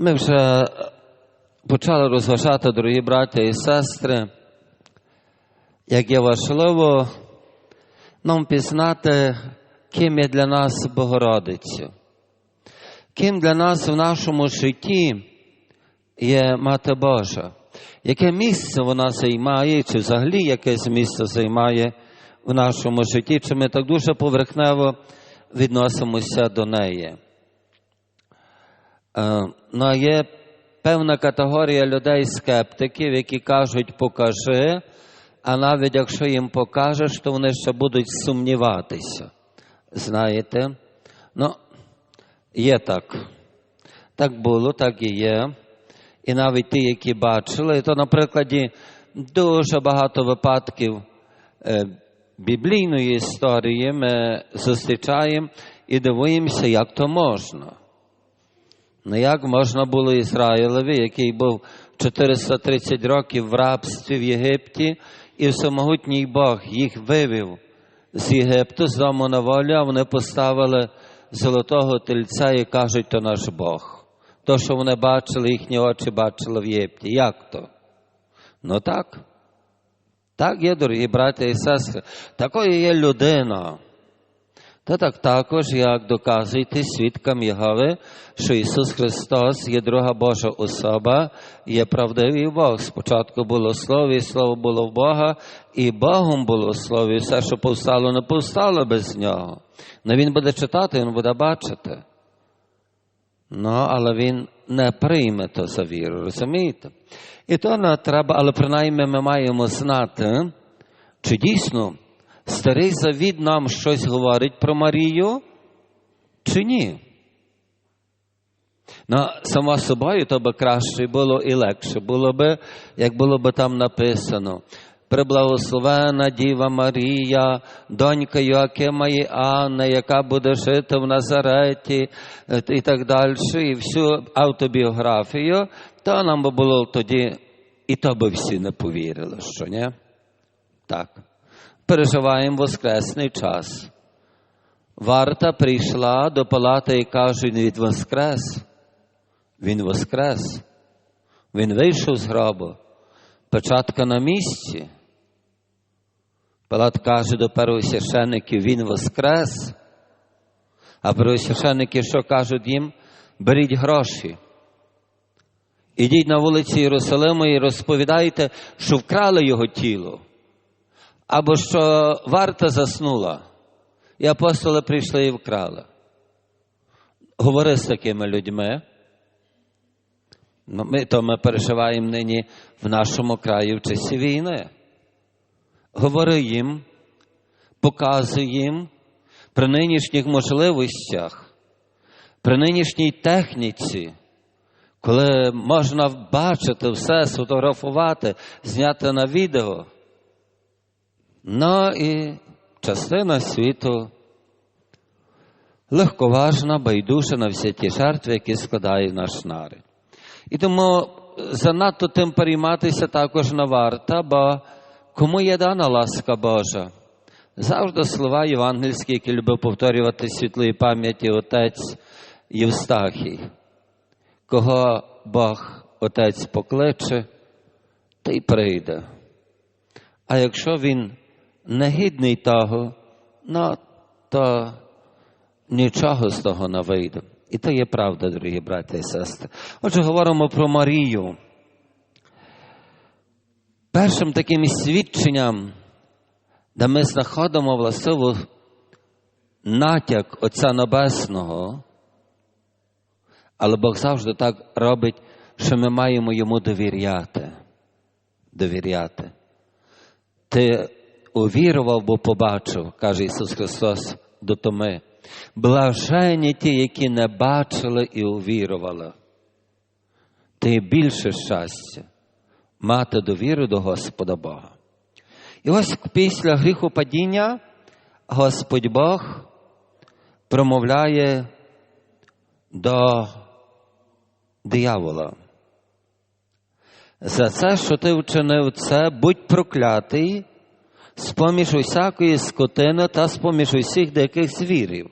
Ми вже почали розважати, дорогі браття і сестри, як є важливо нам пізнати, ким є для нас Богородиця, ким для нас в нашому житті є Мати Божа, яке місце вона займає, чи взагалі якесь місце займає в нашому житті, чи ми так дуже поверхнево відносимося до неї. Е, Ну, а є певна категорія людей-скептиків, які кажуть, покажи, а навіть якщо їм покажеш, то вони ще будуть сумніватися. Знаєте? Ну, є так. Так було, так і є. І навіть ті, які бачили, то на прикладі дуже багато випадків е, біблійної історії ми зустрічаємо і дивуємося, як то можна. Ну як можна було Ізраїлеві, який був 430 років в рабстві в Єгипті, і всемогутній Бог їх вивів з Єгипту, з дому на волю, а вони поставили золотого тельця і кажуть, то наш Бог. То, що вони бачили, їхні очі бачили в Єгипті. Як то? Ну так. Так є, дорогі брати і сестри. Такою є людина. Та так також, як доказуєте свідкам Єгови, що Ісус Христос є друга Божа особа, є правдивий Бог. Спочатку було Слово, і Слово було в Бога, і Богом було Слово, і все, що повстало, не повстало без нього. Но Він буде читати, Він буде бачити. Ну, але він не прийме то за віру, розумієте? І то не треба, але принаймні ми маємо знати, чи дійсно старий завід нам щось говорить про Марію, чи ні. Ну, само собою, то би краще було і легше було би, як було би там написано. Преблагословена Діва Марія, донька Йоакима і Анна, яка буде жити в Назареті і так далі, і всю автобіографію, то нам би було тоді, і то би всі не повірили, що ні? Так. Переживаємо воскресний час. Варта прийшла до палати і каже, він воскрес. Він воскрес. Він вийшов з гробу. Печатка на місці. Палат каже до первосвящеників, він воскрес. А первосвященники що кажуть їм? Беріть гроші. Ідіть на вулиці Єрусалиму і розповідайте, що вкрали його тіло. Або що варта заснула, і апостоли прийшли і вкрали. Говори з такими людьми. Ми то ми переживаємо нині в нашому краї в часі війни. Говори їм, показуй їм при нинішніх можливостях, при нинішній техніці, коли можна бачити все, сфотографувати, зняти на відео. Ну і частина світу легковажна, байдужа на всі ті жертви, які складає наш народ. І тому занадто тим перейматися також не варто, бо кому є дана ласка Божа? Завжди слова євангельські, які любив повторювати світлої пам'яті отець Євстахій. Кого Бог Отець покличе, той прийде. А якщо він негідний того, ну, то нічого з того не вийде. І то є правда, дорогі браті і сестри. Отже, говоримо про Марію. Першим таким свідченням, де ми знаходимо властиво натяк Отця Небесного, але Бог завжди так робить, що ми маємо йому довіряти. Довіряти. Ти увірував, бо побачив, каже Ісус Христос до Томи. Блажені ті, які не бачили і увірували. Ти більше щастя мати довіру до Господа Бога. І ось після гріхопадіння Господь Бог промовляє до диявола. За це, що ти вчинив це, будь проклятий з-поміж усякої скотини та з-поміж усіх деяких звірів.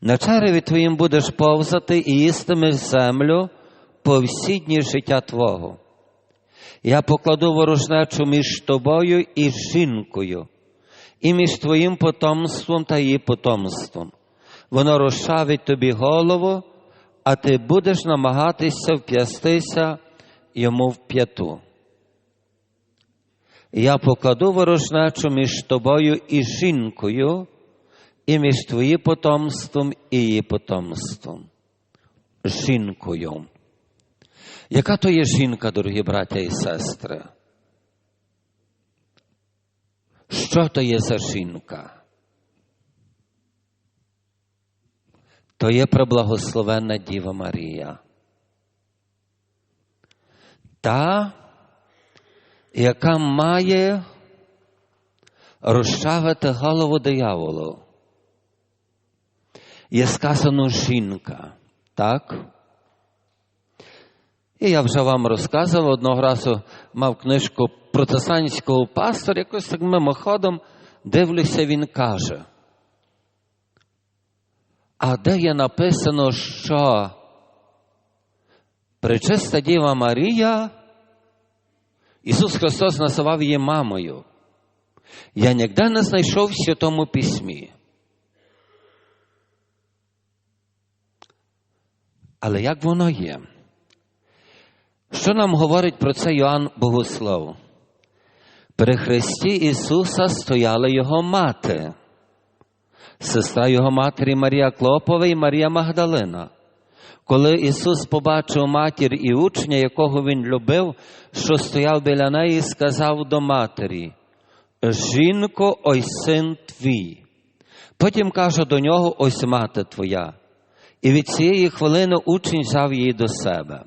На череві твоїм будеш повзати і їстимеш землю повсідні життя Твого. Я покладу ворожнечу між тобою і жінкою, і між твоїм потомством та її потомством. Воно розчавить тобі голову, а ти будеш намагатися вп'ястися йому в п'яту. Я покладу ворожнечу між тобою і жінкою, і між твоїм потомством і її потомством. Жінкою. Яка то є жінка, дорогі браття і сестри? Що то є за жінка? То є преблагословенна Діва Марія. Та, яка має розчавити голову дияволу. Є сказано жінка, так? І я вже вам розказував одного разу мав книжку протестантського пастора, якось так мимоходом дивлюся, він каже. А де є написано, що пречиста Діва Марія, Ісус Христос називав її мамою. Я ніде не знайшов в Святому Письмі. Але як воно є? Що нам говорить про це Йоанн Богослов? При Христі Ісуса стояла Його мати, сестра Його матері Марія Клопова і Марія Магдалина. Коли Ісус побачив матір і учня, якого Він любив, що стояв біля неї, сказав до матері: Жінко, ось син твій. Потім каже до нього: ось мати твоя. І від цієї хвилини учень взяв її до себе.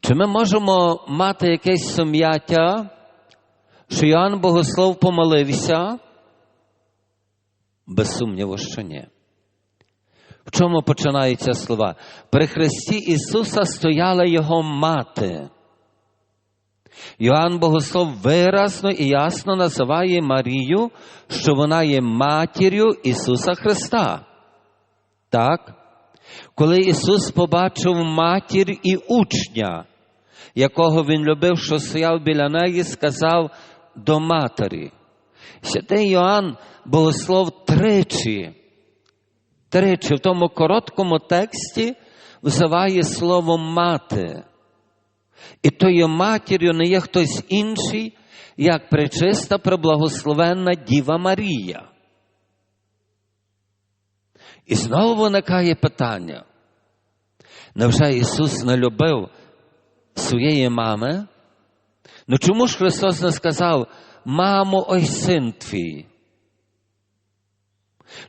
Чи ми можемо мати якесь сум'яття, що Іоанн Богослов помолився? Без сумніву, що ні. В чому починаються слова? При Христі Ісуса стояла Його мати. Йоанн Богослов виразно і ясно називає Марію, що вона є матір'ю Ісуса Христа. Так? Коли Ісус побачив матір і учня, якого Він любив, що стояв біля неї, сказав до матері. Святий Йоанн Богослов тричі, тричі в тому короткому тексті взиває слово мати. І тою матір'ю не є хтось інший, як пречиста преблагословенна Діва Марія. І знову виникає питання. Невже Ісус не любив своєї мами? Ну чому ж Христос не сказав, мамо, ой син твій?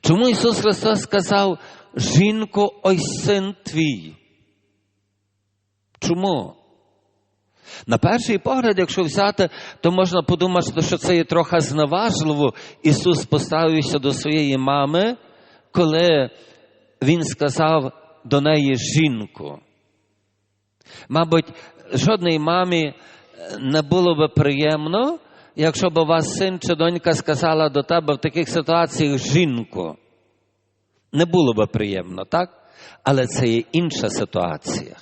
Чому Ісус Христос сказав, жінко, ой син твій? Чому? На перший погляд, якщо взяти, то можна подумати, що це є трохи зневажливо. Ісус поставився до своєї мами, коли Він сказав до неї жінку. Мабуть, жодній мамі не було би приємно, якщо б вас син чи донька сказала до тебе в таких ситуаціях жінку. Не було би приємно, так? Але це є інша ситуація.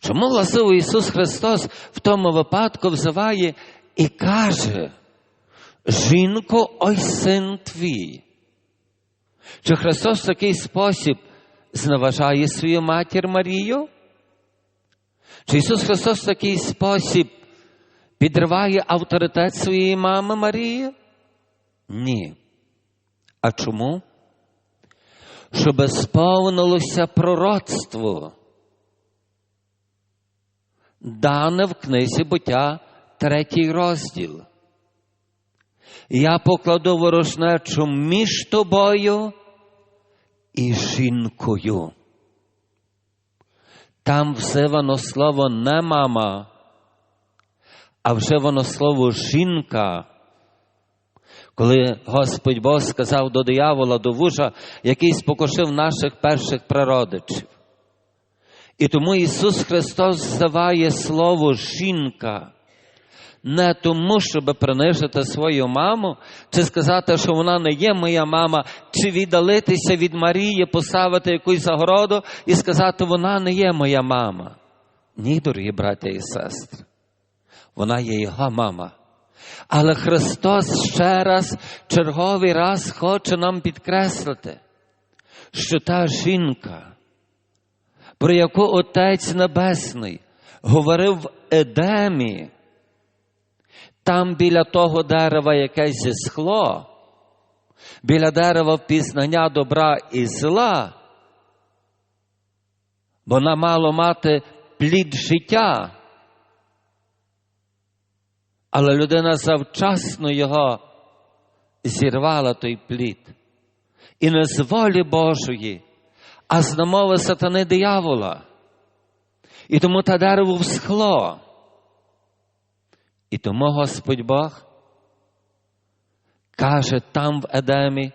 Чому власне Ісус Христос в тому випадку взиває і каже: Жінко, ой син твій. Чи Христос в такий спосіб зневажає свою матір Марію? Чи Ісус Христос в такий спосіб підриває авторитет своєї мами Марії? Ні. А чому? Щоб сповнилося пророцтво, дане в книзі буття третій розділ. Я покладу ворожнечу між тобою і жінкою. Там взивано слово не мама, а вживано слово жінка. Коли Господь Бог сказав до диявола, до вужа, який спокушив наших перших прародичів. І тому Ісус Христос взиває слово жінка. Не тому, щоб принижити свою маму, чи сказати, що вона не є моя мама, чи віддалитися від Марії, поставити якусь загороду і сказати, вона не є моя мама. Ні, дорогі браття і сестри. Вона є його мама. Але Христос ще раз, черговий раз хоче нам підкреслити, що та жінка, про яку Отець Небесний говорив в Едемі, там біля того дерева якесь зісхло, біля дерева впізнання добра і зла, вона мала мати плід життя. Але людина завчасно його зірвала той плід. І не з волі Божої, а з намови сатани диявола. І тому те дерево всхло. І тому Господь Бог каже там в Едемі,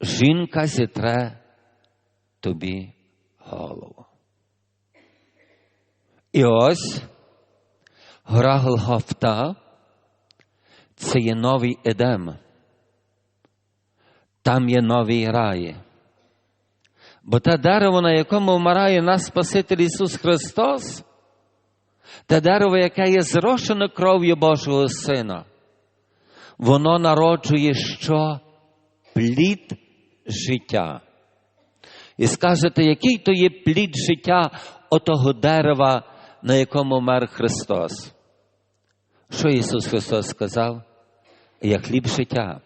жінка зітре тобі голову. І ось гора Голгофта це є новий Едем. Там є новий рай. Бо те дерево, на якому вмирає нас Спаситель Ісус Христос, те дерево, яке є зрошене кров'ю Божого Сина, воно народжує що? Плід життя. І скажете, який то є плід життя отого дерева, на якому мер Христос? Що Ісус Христос сказав? Я хліб життя.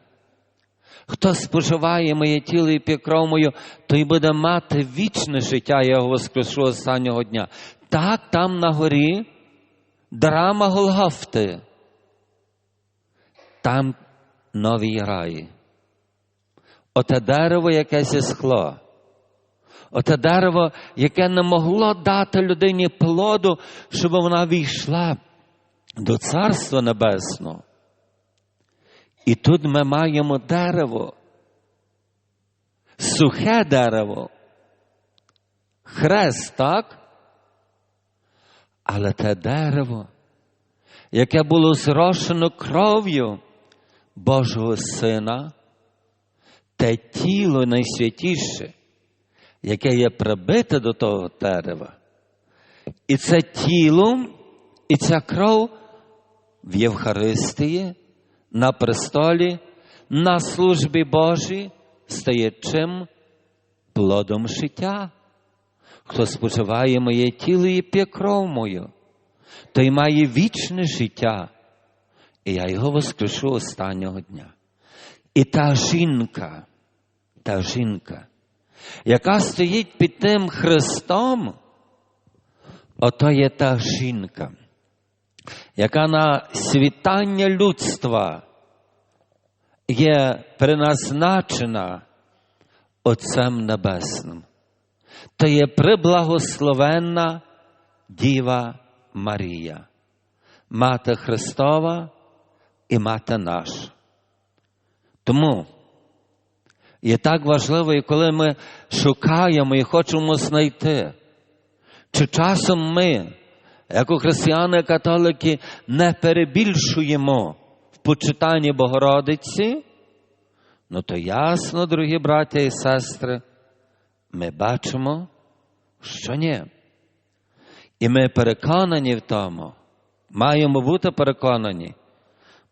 Хто споживає моє тіло і п'є кров мою, той буде мати вічне життя, я його воскрешу останнього дня. Так, там на горі драма Голгофти. Там новий рай. Оте дерево, яке зі скло. Оте дерево, яке не могло дати людині плоду, щоб вона війшла до Царства Небесного. І тут ми маємо дерево, сухе дерево, хрест, так? Але те дерево, яке було зрошено кров'ю Божого Сина, те тіло найсвятіше, яке є прибите до того дерева. І це тіло, і ця кров в Євхаристії на престолі, на службі Божій стає чим? Плодом життя. Хто споживає моє тіло і п'є кров мою, той має вічне життя, і я його воскрешу останнього дня. І та жінка, та жінка, яка стоїть під тим Христом, ото є та жінка, яка на світання людства є призначена Отцем Небесним. То є приблагословенна Діва Марія, Мати Христова і Мати наша. Тому є так важливо, і коли ми шукаємо і хочемо знайти, чи часом ми, як християни-католики, не перебільшуємо в почитанні Богородиці, ну то ясно, дорогі браття і сестри, ми бачимо, що ні. І ми переконані в тому, маємо бути переконані.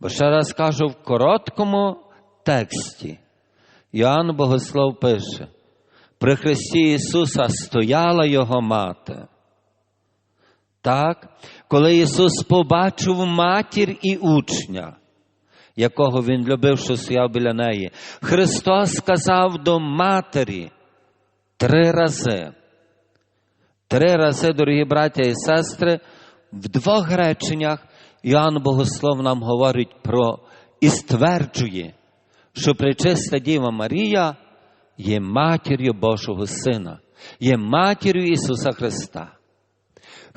Бо ще раз кажу в короткому тексті, Іоанн Богослов пише, при Христі Ісуса стояла Його мати. Так, коли Ісус побачив матір і учня, якого Він любив, що стояв біля неї, Христос сказав до матері три рази. Три рази, дорогі браття і сестри, в двох реченнях Іоанн Богослов нам говорить про і стверджує, що пречиста Діва Марія є матір'ю Божого Сина, є матір'ю Ісуса Христа.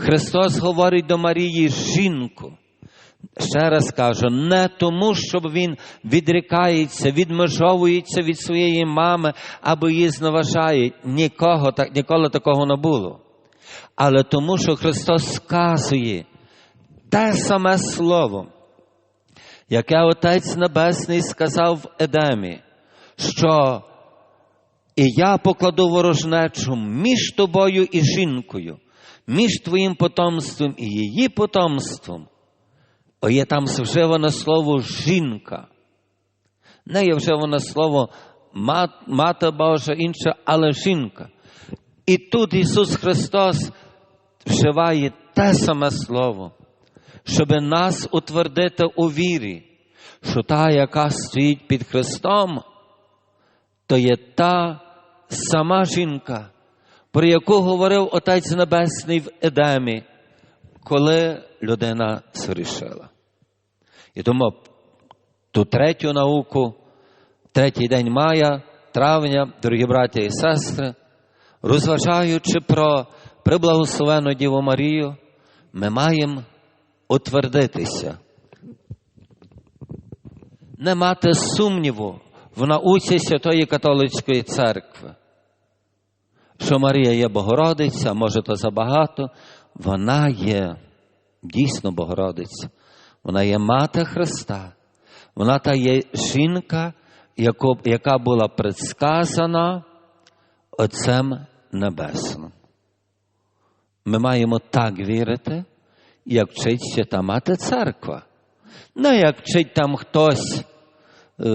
Христос говорить до Марії жінку. Ще раз кажу, не тому, щоб він відрікається, відмежовується від своєї мами або її зневажає. Нікого, ніколи такого не було. Але тому, що Христос сказує, те саме слово, яке Отець Небесний сказав в Едемі, що і я покладу ворожнечу між тобою і жінкою, між твоїм потомством і її потомством. О, є там вживане слово жінка. Не є вживане слово мати Божа інша, але жінка. І тут Ісус Христос вживає те саме Слово, щоб нас утвердити у вірі, що та, яка стоїть під Христом, то є та сама жінка, про яку говорив Отець Небесний в Едемі, коли людина сорішила. І тому ту третю науку, третій день мая, травня, дорогі браті і сестри, розважаючи про приблагословену Діву Марію, ми маємо утвердитися, не мати сумніву в науці Святої Католицької церкви, що Марія є Богородиця, може то забагато, вона є дійсно Богородиця, вона є мати Христа, вона та є жінка, яка була предсказана Отцем Небесним. Ми маємо так вірити, як вчить свята мати церква. Не як вчить там хтось е,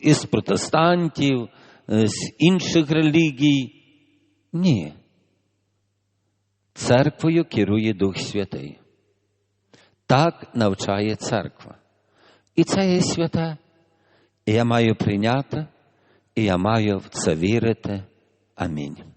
із протестантів, е, з інших релігій. Ні. Церквою керує Дух Святий. Так навчає церква. І це є святе. І я маю прийняти, і я маю в це вірити. Амінь.